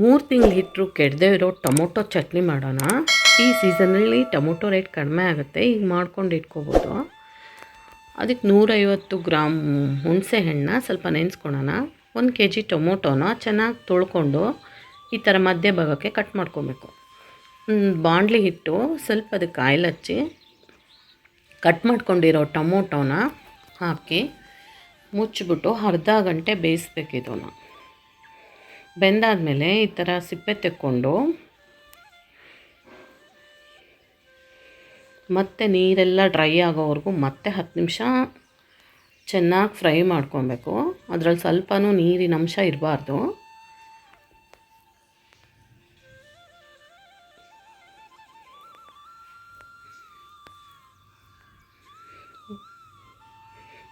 ಮೂರು ತಿಂಗಳು ಹಿಟ್ಟರು ಕೆಡದೆ ಇರೋ ಟೊಮೊಟೊ ಚಟ್ನಿ ಮಾಡೋಣ. ಈ ಸೀಸನಲ್ಲಿ ಟೊಮೊಟೊ ರೇಟ್ ಕಡಿಮೆ ಆಗುತ್ತೆ, ಈಗ ಮಾಡ್ಕೊಂಡು ಇಟ್ಕೋಬೋದು. ಅದಕ್ಕೆ ನೂರೈವತ್ತು ಗ್ರಾಮ್ ಹುಣಸೆ ಹಣ್ಣನ್ನ ಸ್ವಲ್ಪ ನೆನೆಸ್ಕೊಳೋಣ. ಒಂದು ಕೆ ಜಿ ಟೊಮೊಟೊನ ಚೆನ್ನಾಗಿ ತೊಳ್ಕೊಂಡು ಈ ಥರ ಮಧ್ಯ ಭಾಗಕ್ಕೆ ಕಟ್ ಮಾಡ್ಕೊಬೇಕು. ಬಾಣಲಿ ಹಿಟ್ಟು ಸ್ವಲ್ಪ ಅದಕ್ಕೆ ಆಯಿಲ್ ಹಚ್ಚಿ ಕಟ್ ಮಾಡ್ಕೊಂಡಿರೋ ಟೊಮೊಟೊನ ಹಾಕಿ ಮುಚ್ಚಿಬಿಟ್ಟು ಅರ್ಧ ಗಂಟೆ ಬೇಯಿಸ್ಬೇಕು ಇದನ್ನು. ಬೆಂದಾದಮೇಲೆ ಈ ಥರ ಸಿಪ್ಪೆ ತೆಕ್ಕೊಂಡು ಮತ್ತೆ ನೀರೆಲ್ಲ ಡ್ರೈ ಆಗೋವರೆಗೂ ಮತ್ತೆ ಹತ್ತು ನಿಮಿಷ ಚೆನ್ನಾಗಿ ಫ್ರೈ ಮಾಡ್ಕೊಬೇಕು. ಅದರಲ್ಲಿ ಸ್ವಲ್ಪನೂ ನೀರಿನ ಅಂಶ ಇರಬಾರ್ದು.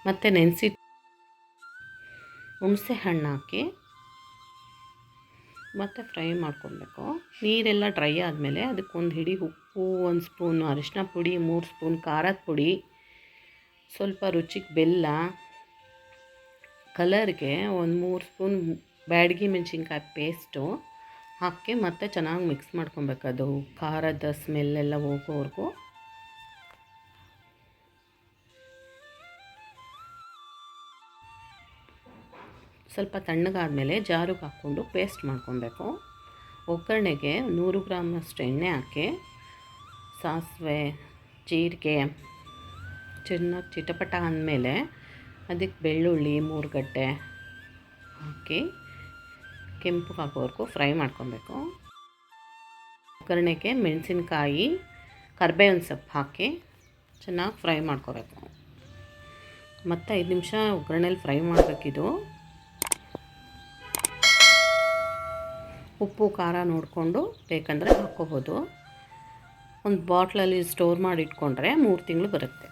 ಮತ್ತು ನೆನೆಸಿ ಹುಣಸೆ ಹಣ್ಣು ಹಾಕಿ ಮತ್ತು ಫ್ರೈ ಮಾಡ್ಕೊಬೇಕು. ನೀರೆಲ್ಲ ಡ್ರೈ ಆದಮೇಲೆ ಅದಕ್ಕೊಂದು ಹಿಡಿ ಉಪ್ಪು, ಒಂದು ಸ್ಪೂನು ಅರಿಶಿನ ಪುಡಿ, ಮೂರು ಸ್ಪೂನ್ ಖಾರದ ಪುಡಿ, ಸ್ವಲ್ಪ ರುಚಿಗೆ ಬೆಲ್ಲ, ಕಲರ್ಗೆ ಒಂದು ಮೂರು ಸ್ಪೂನ್ ಬ್ಯಾಡಗಿ ಮೆಣಸಿನ್ಕಾಯಿ ಪೇಸ್ಟು ಹಾಕಿ ಮತ್ತೆ ಚೆನ್ನಾಗಿ ಮಿಕ್ಸ್ ಮಾಡ್ಕೊಬೇಕು. ಅದು ಖಾರದ ಸ್ಮೆಲ್ಲೆಲ್ಲ ಹೋಗೋವರೆಗೂ ಸ್ವಲ್ಪ ತಣ್ಣಗಾದಮೇಲೆ ಜಾರಿಗೆ ಹಾಕ್ಕೊಂಡು ಪೇಸ್ಟ್ ಮಾಡ್ಕೊಬೇಕು. ಒಗ್ಗರಣೆಗೆ ನೂರು ಗ್ರಾಮಷ್ಟು ಎಣ್ಣೆ ಹಾಕಿ, ಸಾಸಿವೆ, ಜೀರಿಗೆ ಚೆನ್ನಾಗಿ ಚಿಟಪಟ ಅಂದಮೇಲೆ ಅದಕ್ಕೆ ಬೆಳ್ಳುಳ್ಳಿ ಮೂರು ಗಡ್ಡೆ ಹಾಕಿ ಕೆಂಪು ಹಾಕೋವರೆಗೂ ಫ್ರೈ ಮಾಡ್ಕೊಬೇಕು. ಒಗ್ಗರಣೆಗೆ ಮೆಣಸಿನ್ಕಾಯಿ, ಕರ್ಬೇವಿನ ಸೊಪ್ಪು ಹಾಕಿ ಚೆನ್ನಾಗಿ ಫ್ರೈ ಮಾಡ್ಕೋಬೇಕು. ಮತ್ತು ಐದು ನಿಮಿಷ ಒಗ್ಗರಣೆಲಿ ಫ್ರೈ ಮಾಡಬೇಕಿದು. ಉಪ್ಪು ಖಾರ ನೋಡಿಕೊಂಡು ಬೇಕಂದರೆ ಹಾಕ್ಕೋಬೋದು. ಒಂದು ಬಾಟ್ಲಲ್ಲಿ ಸ್ಟೋರ್ ಮಾಡಿ ಇಟ್ಕೊಂಡ್ರೆ ಮೂರು ತಿಂಗಳು ಬರುತ್ತೆ.